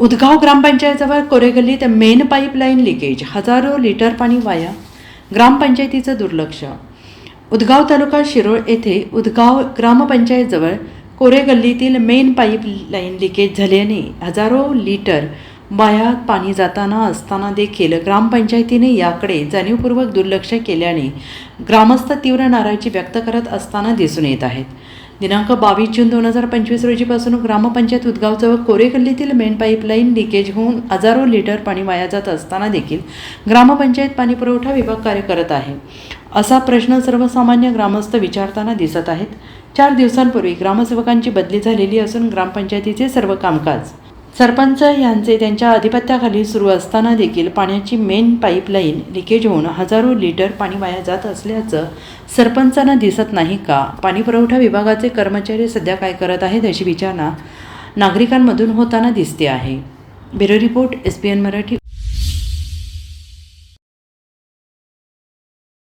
उदगाव ग्रामपंचायतजवळ कोरेगल्लीत main pipeline leakage हजारो लिटर पाणी वाया ग्रामपंचायतीचं दुर्लक्ष. उदगाव तालुका शिरोळ येथे उदगाव ग्रामपंचायतजवळ कोरेगल्लीतील मेन पाईपलाईन लिकेज झाल्याने हजारो लिटर बायात पाणी जाताना असताना देखील ग्रामपंचायतीने याकडे जाणीवपूर्वक दुर्लक्ष केल्याने ग्रामस्थ तीव्र नाराजी व्यक्त करत असताना दिसून येत आहेत. दिनांक बावीस जून दोन हजार पंचवीस रोजीपासून ग्रामपंचायत उदगावजवळ कोरेगल्लीतील मेन पाईपलाईन लिकेज होऊन हजारो लिटर पाणी वाया जात असताना देखील ग्रामपंचायत पाणीपुरवठा विभाग कार्य करत आहे. असा प्रश्न सर्वसामान्य ग्रामस्थ विचारताना दिसत आहेत. चार दिवसांपूर्वी ग्रामसेवकांची बदली झालेली असून ग्रामपंचायतीचे सर्व कामकाज सरपंच यांचे त्यांच्या आधिपत्याखाली सुरू असताना देखील पाण्याची मेन पाईपलाईन लिकेज होऊन हजारो लिटर पाणी वाया जात असल्याचं सरपंचांना दिसत नाही का? पाणीपुरवठा विभागाचे कर्मचारी सध्या काय करत आहेत अशी विचारणा नागरिकांमधून होताना दिसते आहे. Bureau report S P N Marathi.